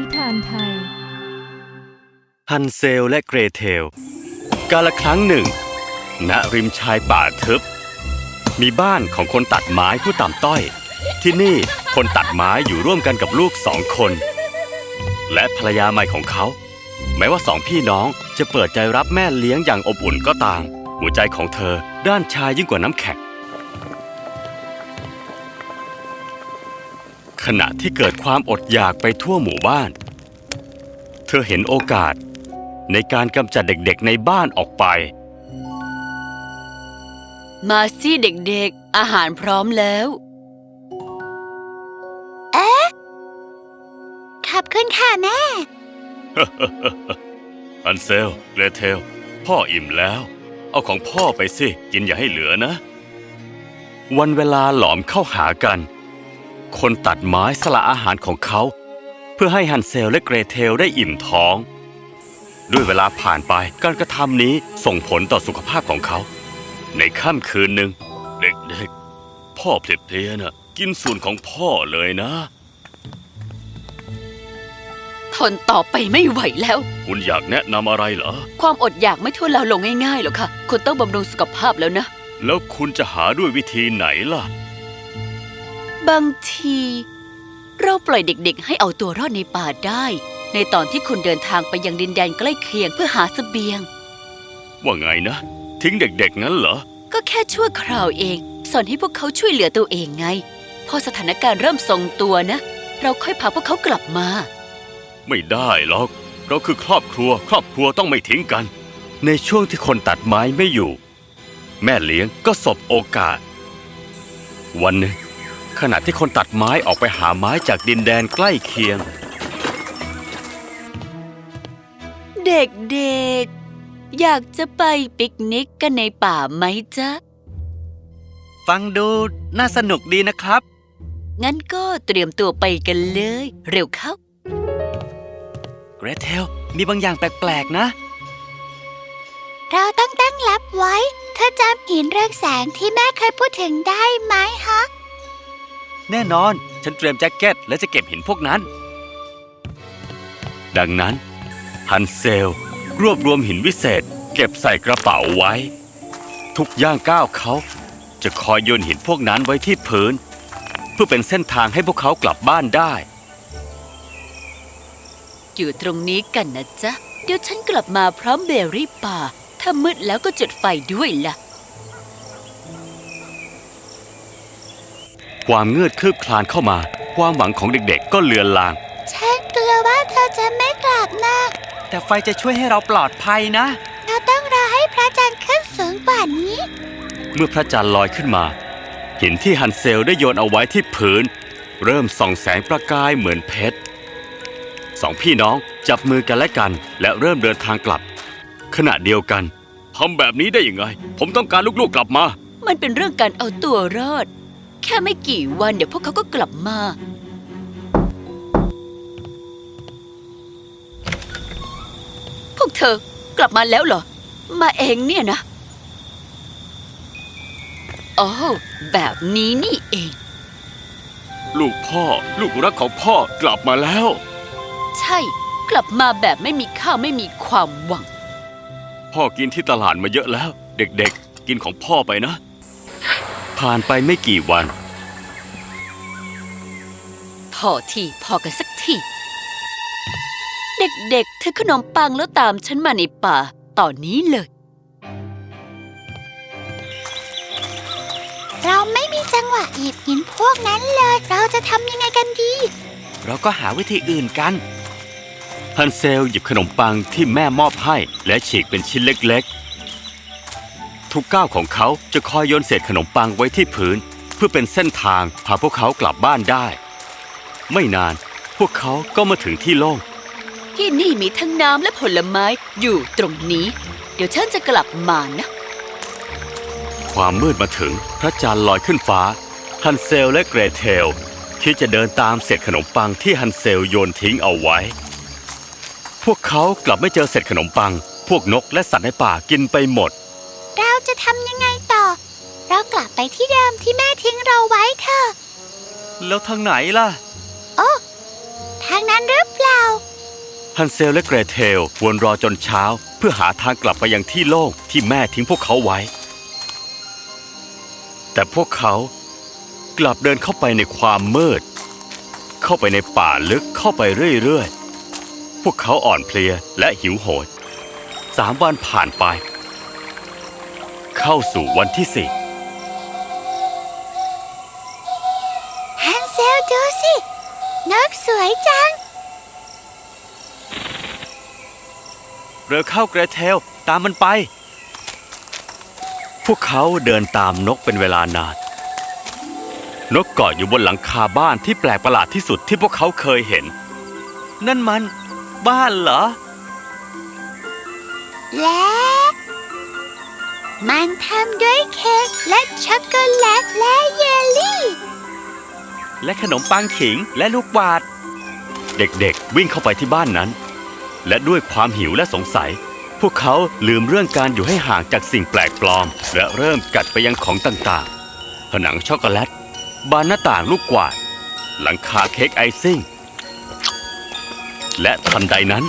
นิทานไทย ฮันเซลและเกรเทล กาละครั้งหนึ่ง ณริมชายป่าทึบ มีบ้านของคนตัดไม้ผู้ต่ำต้อย ที่นี่คนตัดไม้อยู่ร่วมกันกับลูกสองคน และภรรยาใหม่ของเขา แม้ว่าสองพี่น้องจะเปิดใจรับแม่เลี้ยงอย่างอบอุ่นก็ตาม หัวใจของเธอด้านชายยิ่งกว่าน้ำแข็ง ขณะที่เกิดความอดอยากไปทั่วหมู่บ้าน เธอเห็นโอกาสในการกำจัดเด็กๆในบ้านออกไป มาสิเด็กๆ อาหารพร้อมแล้วขอบคุณค่ะแม่ อันเซล เกรเทล พ่ออิ่มแล้ว เอาของพ่อไปสิ กินอย่าให้เหลือนะ วันเวลาหลอมเข้าหากัน คนตัดไม้สละอาหารของเขา เพื่อให้ฮันเซลและเกรเทลได้อิ่มท้อง ด้วยเวลาผ่านไปการกระทำนี้ส่งผลต่อสุขภาพของเขา ในค่ำคืนหนึ่งเด็กๆ พ่อเพลียๆน่ะกินส่วนของพ่อเลยนะ ทนต่อไปไม่ไหวแล้ว คุณอยากแนะนำอะไรเหรอ ความอดอยากไม่ทั่วเราลงง่ายๆหรอกค่ะ คุณต้องบำรุงสุขภาพแล้วนะ แล้วคุณจะหาด้วยวิธีไหนล่ะ บางที เราปล่อยเด็กๆ ให้เอาตัวรอดในป่าได้ ในตอนที่คุณเดินทางไปยังดินแดนใกล้เคียงเพื่อหาเสบียง ว่าไงนะ ทิ้งเด็กๆงั้นเหรอ ก็แค่ชั่วคราวเอง สอนให้พวกเขาช่วยเหลือตัวเองไง พอสถานการณ์เริ่มทรงตัวนะ เราค่อยพาพวกเขากลับมา ไม่ได้หรอก เราคือครอบครัว ครอบครัวต้องไม่ทิ้งกัน ในช่วงที่คนตัดไม้ไม่อยู่ แม่เลี้ยงก็สบโอกาส วันหนึ่ง ขณะที่คนตัดไม้ออกไปหาไม้จากดินแดนใกล้เคียง เด็กๆ อยากจะไปปิกนิกกันในป่าไหมจ๊ะ ฟังดูน่าสนุกดีนะครับ งั้นก็เตรียมตัวไปกันเลย เร็วเข้า เกรเทล มีบางอย่างแปลกๆนะ เราต้องตั้งรับไว้ เธอจำหินเรืองแสงที่แม่เคยพูดถึงได้ไหมฮะ แน่นอน ฉันเตรียมแจ็คเก็ตและจะเก็บหินพวกนั้น ดังนั้น ฮันเซล รวบรวมหินวิเศษ เก็บใส่กระเป๋าไว้ ทุกย่างก้าวเขา จะคอยโยนหินพวกนั้นไว้ที่พื้น เพื่อเป็นเส้นทางให้พวกเขากลับบ้านได้ อยู่ตรงนี้กันนะจ๊ะ เดี๋ยวฉันกลับมาพร้อมเบอร์รี่ป่า ถ้ามืดแล้วก็จุดไฟด้วยล่ะ ความเงือดคืบคลานเข้ามา ความหวังของเด็กๆ ก็เลือนลาง ฉันกลัวว่าเธอจะไม่กลับมาแต่ไฟจะช่วยให้เราปลอดภัยนะ เราต้องรอให้พระจันทร์ขึ้นสูงกว่านี้ เมื่อพระจันทร์ลอยขึ้นมา หินที่ฮันเซลได้โยนเอาไว้ที่พื้น เริ่มส่องแสงประกายเหมือนเพชรสองพี่น้องจับมือกันและกัน และเริ่มเดินทางกลับ ขณะเดียวกันทำแบบนี้ได้ยังไง ผมต้องการลูกๆกลับมา มันเป็นเรื่องการเอาตัวรอด แค่ไม่กี่วันเดี๋ยวพวกเขาก็กลับมา พวกเธอกลับมาแล้วเหรอ มาเองเนี่ยนะโอ้แบบนี้นี่เอง ลูกพ่อ ลูกรักของพ่อกลับมาแล้ว ใช่ กลับมาแบบไม่มีข้าวไม่มีความหวัง พ่อกินที่ตลาดมาเยอะแล้ว เด็กๆ กินของพ่อไปนะ ผ่านไปไม่กี่วัน พอทีพอกันสักที เด็กๆถือขนมปังแล้วตามฉันมาในป่าตอนนี้เลย เราไม่มีจังหวะหยิบหินพวกนั้นเลย เราจะทำยังไงกันดี เราก็หาวิธีอื่นกันฮันเซลหยิบขนมปังที่แม่มอบให้ และฉีกเป็นชิ้นเล็กๆ ทุกก้าวของเขาจะคอยโยนเศษขนมปังไว้ที่พื้น เพื่อเป็นเส้นทางพาพวกเขากลับบ้านได้ ไม่นานพวกเขาก็มาถึงที่โล่งที่นี่มีทั้งน้ำและผลไม้อยู่ตรงนี้ เดี๋ยวฉันจะกลับมานะ ความมืดมาถึงพระจันทร์ลอยขึ้นฟ้า ฮันเซลและเกรเทลคิดจะเดินตามเศษขนมปังที่ฮันเซลโยนทิ้งเอาไว้ พวกเขากลับไม่เจอเศษขนมปัง พวกนกและสัตว์ในป่ากินไปหมดเรา จะทำยังไงต่อ เรากลับไปที่เดิมที่แม่ทิ้งเราไว้เถอะ แล้วทางไหนล่ะทางนั้นหรือเปล่า ฮันเซลและเกรเทลวนรอจนเช้า เพื่อหาทางกลับไปยังที่โล่งที่แม่ทิ้งพวกเขาไว้ แต่พวกเขากลับเดินเข้าไปในความมืด เข้าไปในป่าลึกเข้าไปเรื่อยๆ พวกเขาอ่อนเพลียและหิวโหยสามวันผ่านไป เข้าสู่วันที่สี่ฮันเซลดูสิ นกสวยจัง เรือเข้าเกรเทลตามมันไป พวกเขาเดินตามนกเป็นเวลานาน นกเกาะอยู่บนหลังคาบ้านที่แปลกประหลาดที่สุดที่พวกเขาเคยเห็น นั่นมัน บ้านเหรอ และ มันทำด้วยเค้กและช็อกโกแลตและเยลลี่ และขนมปังขิงและลูกบาศก์เด็กๆวิ่งเข้าไปที่บ้านนั้น และด้วยความหิวและสงสัย พวกเขาลืมเรื่องการอยู่ให้ห่างจากสิ่งแปลกปลอม และเริ่มกัดไปยังของต่างๆ ผนังช็อกโกแลต บานหน้าต่างลูกกวาด หลังคาเค้กไอซิ่ง และทันใดนั้น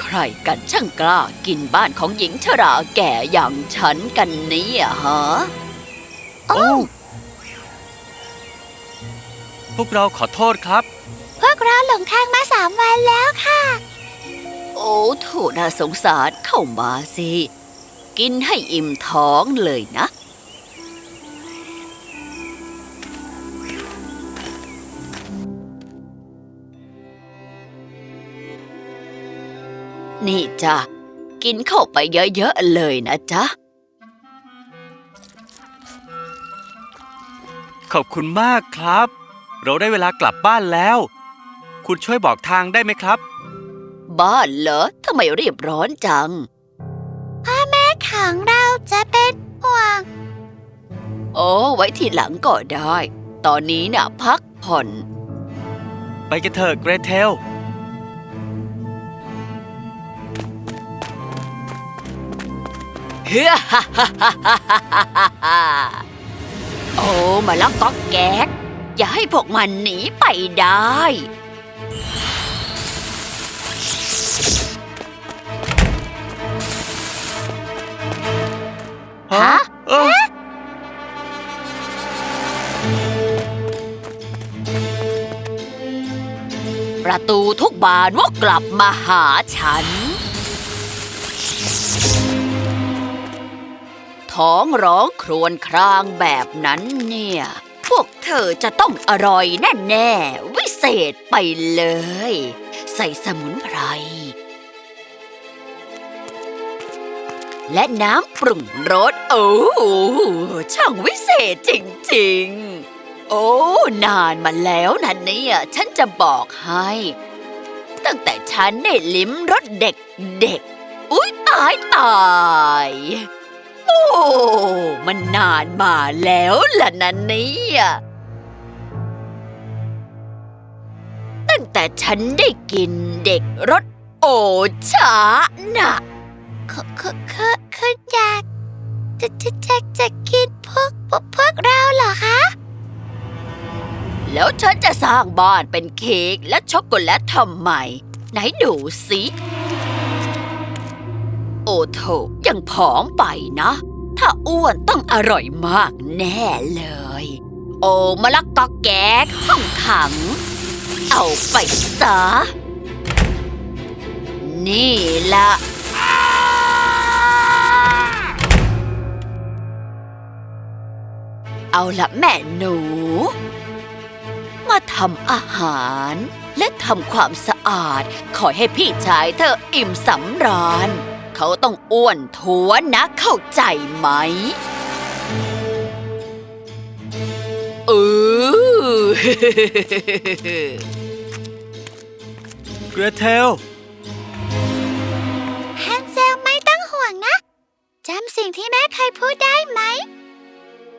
ใครกันช่างกล้ากินบ้านของหญิงชราแก่อย่างฉันกันเนี่ยฮะโอ้พวกเราขอโทษครับ พวกเราหลงทางมาสามวันแล้วค่ะ โอ้โถน่าสงสารเข้ามาสิ กินให้อิ่มท้องเลยนะ นี่จ้ะ กินเข้าไปเยอะๆเลยนะจ๊ะ ขอบคุณมากครับ เราได้เวลากลับบ้านแล้ว คุณช่วยบอกทางได้ไหมครับ บ้านเหรอทำไมรีบร้อนจังแม่ของเราจะเป็นห่วง โอ้ ไว้ทีหลังก็ได้ ตอนนี้น่ะพักผ่อน ไปกันเถอะเกรเทล เฮ้อฮ่าฮ่าฮ่าฮ่าฮ่าฮ่าโอ้มาแล้วก็แก๊ก อย่าให้พวกมันหนีไปได้ ฮะเออประตูทุกบานว่ากลับมาหาฉัน ท้องร้องครวญครางแบบนั้นเนี่ย พวกเธอจะต้องอร่อยแน่ๆ วิเศษไปเลย ใส่สมุนไพร และน้ำปรุงรสโอ้ช่างวิเศษจริงๆ โอ้ นานมาแล้วนะเนี่ย ฉันจะบอกให้ ตั้งแต่ฉันได้ลิ้มรสเด็กๆ อุ๊ยตายตาย โอ้มันนานมาแล้วล่ะนะเนี่ยตั้งแต่ฉันได้กินเด็กรสโอชาน่ะคือคือคือคืออยากจะจะจะจะกินพวกพวกพวกเราเหรอคะ แล้วฉันจะสร้างบ้านเป็นเค้กและช็อกโกแลตทำไมไหนดูสิ โอโถยังผอมไปนะ ถ้าอ้วนต้องอร่อยมากแน่เลย โอมะละกอแก๊กห้องขัง เอาไปซะ นี่ละเอาละแม่หนู มาทำอาหารและทำความสะอาด ขอให้พี่ชายเธออิ่มสำราญ เขาต้องอ้วนท้วนนะเข้าใจไหมเออเกรเทลฮันเซลไม่ต้องห่วงนะจำสิ่งที่แม่เคยพูดได้ไหม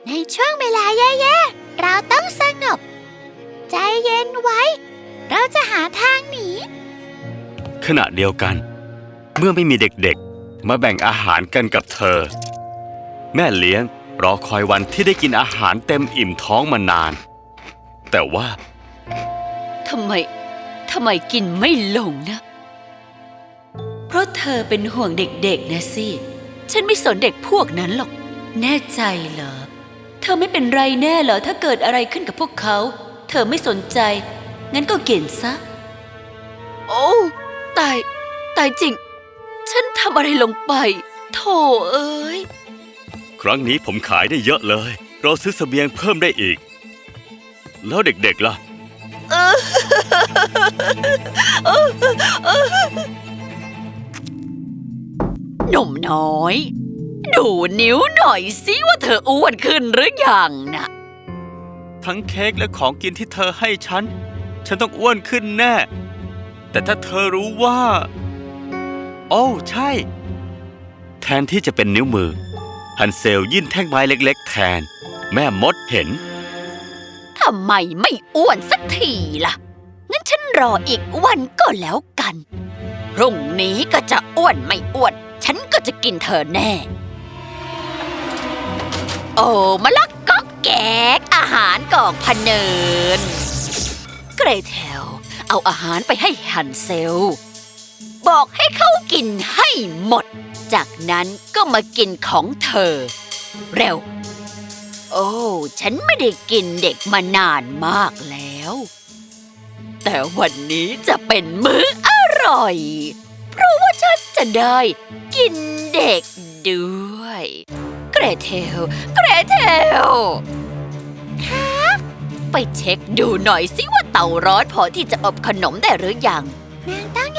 ในช่วงเวลาแย่ๆ เราต้องสงบ ใจเย็นไว้ เราจะหาทางหนี ขณะเดียวกัน เมื่อไม่มีเด็กๆ มาแบ่งอาหารกันกับเธอ แม่เลี้ยงรอคอยวันที่ได้กินอาหารเต็มอิ่มท้องมานาน แต่ว่าทำไมทำไมกินไม่ลงนะ เพราะเธอเป็นห่วงเด็กๆนะสิ ฉันไม่สนเด็กพวกนั้นหรอก แน่ใจเหรอ เธอไม่เป็นไรแน่เหรอ ถ้าเกิดอะไรขึ้นกับพวกเขา เธอไม่สนใจ งั้นก็เก่นซะ โอ้ ตาย ตายจริง ฉันทำอะไรลงไปโธ่เอ้ย ครั้งนี้ผมขายได้เยอะเลย เราซื้อเสบียงเพิ่มได้อีก แล้วเด็กๆล่ะ หนุ่มน้อย ดูนิ้วหน่อยสิว่าเธออ้วนขึ้นหรือยังนะทั้งเค้กและของกินที่เธอให้ฉัน ฉันต้องอ้วนขึ้นแน่ แต่ถ้าเธอรู้ว่า โอ้ใช่ แทนที่จะเป็นนิ้วมือ ฮันเซลยื่นแท่งไม้เล็ก ๆ แทน แม่มดเห็น ทำไมไม่อ้วนสักทีล่ะ งั้นฉันรออีกวันก็แล้วกัน พรุ่งนี้ก็จะอ้วนไม่อ้วน ฉันก็จะกินเธอแน่ โอ้มะละกอกแกกอาหารกองพะเนิน เกรเทลเอาอาหารไปให้ฮันเซล บอกให้เขากินให้หมด จากนั้นก็มากินของเธอ เร็ว โอ้ ฉันไม่ได้กินเด็กมานานมากแล้ว แต่วันนี้จะเป็นมื้ออร่อย เพราะว่าฉันจะได้กินเด็กด้วย เกรเทล เกรเทลคะไปเช็คดูหน่อยสิว่าเตาร้อนพอที่จะอบขนมได้หรือยังนางต้องอ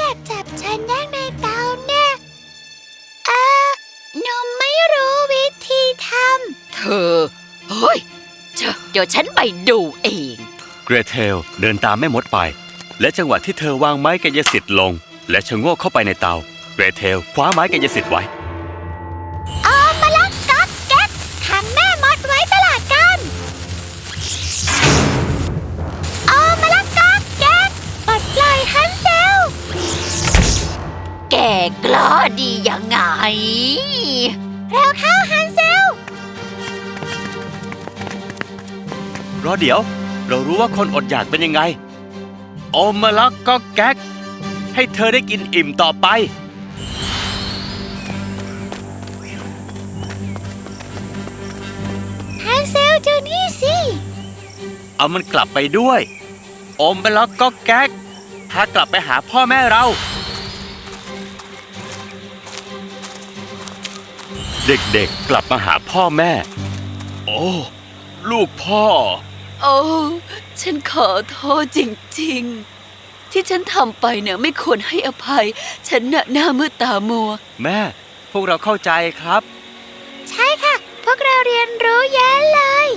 ยากจับ ฉันย่างในเตาแน่เออหนูไม่รู้วิธีทเธอ เฮ้ยเจ้าเดี๋ยวฉันไปดูเอง เกรเทลเดินตามแม่มดไป และจังหวะที่เธอวางไม้กายสิทธิ์ลง และชะโงกเข้าไปในเตา เกรเทลคว้าไม้กายสิทธิ์ไว้ กกล้าดียังไงเร็วเข้าฮันเซล รอเดี๋ยว เรารู้ว่าคนอดอยากเป็นยังไง โอมาลักก็แก๊ก ให้เธอได้กินอิ่มต่อไป ฮันเซลดูนี่สิ เอามันกลับไปด้วย โอมไปแล้วก็แก๊กพากลับไปหาพ่อแม่เรา เด็กๆกลับมาหาพ่อแม่ โอ้ ลูกพ่อ โอ้ ฉันขอโทษจริงๆ ที่ฉันทำไปเนี่ยไม่ควรให้อภัย ฉันน่ะหน้ามืดตามัว แม่ พวกเราเข้าใจครับ ใช่ค่ะ พวกเราเรียนรู้เยอะเลย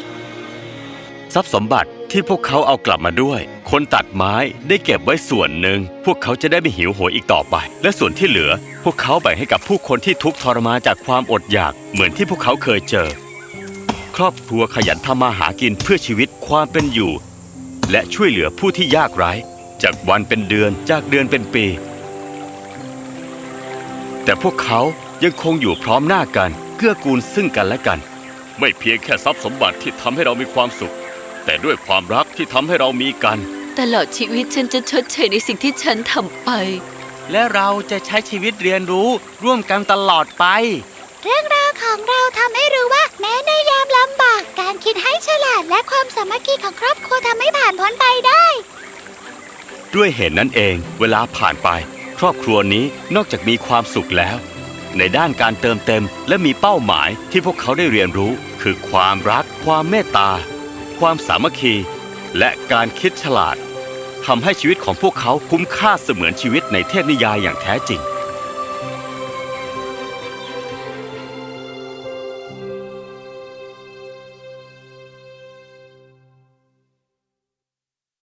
ทรัพย์สมบัติที่พวกเขาเอากลับมาด้วยคนตัดไม้ได้เก็บไว้ส่วนหนึ่ง พวกเขาจะได้ไม่หิวโหยอีกต่อไป และส่วนที่เหลือ พวกเขาแบ่งให้กับผู้คนที่ทุกข์ทรมานจากความอดอยาก เหมือนที่พวกเขาเคยเจอ ครอบครัวขยันทำมาหากินเพื่อชีวิตความเป็นอยู่ และช่วยเหลือผู้ที่ยากไร้ จากวันเป็นเดือนจากเดือนเป็นปี แต่พวกเขายังคงอยู่พร้อมหน้ากัน เกื้อกูลซึ่งกันและกัน ไม่เพียงแค่ทรัพย์สมบัติที่ทำให้เรามีความสุข แต่ด้วยความรัก ที่ทำให้เรามีกัน ตลอดชีวิตฉันจะชดเชยในสิ่งที่ฉันทำไป และเราจะใช้ชีวิตเรียนรู้ร่วมกันตลอดไป เรื่องราวของเราทำให้รู้ว่า แม้ในยามลำบาก การคิดให้ฉลาดและความสามัคคีของครอบครัวทำให้ผ่านพ้นไปได้ ด้วยเหตุนั้นเอง เวลาผ่านไป ครอบครัวนี้นอกจากมีความสุขแล้ว ในด้านการเติมเต็มและมีเป้าหมายที่พวกเขาได้เรียนรู้ คือความรัก ความเมตตา ความสามัคคี และการคิดฉลาดทำให้ชีวิตของพวกเขาคุ้มค่าเสมือนชีวิตในเทพนิยายอย่างแท้จริง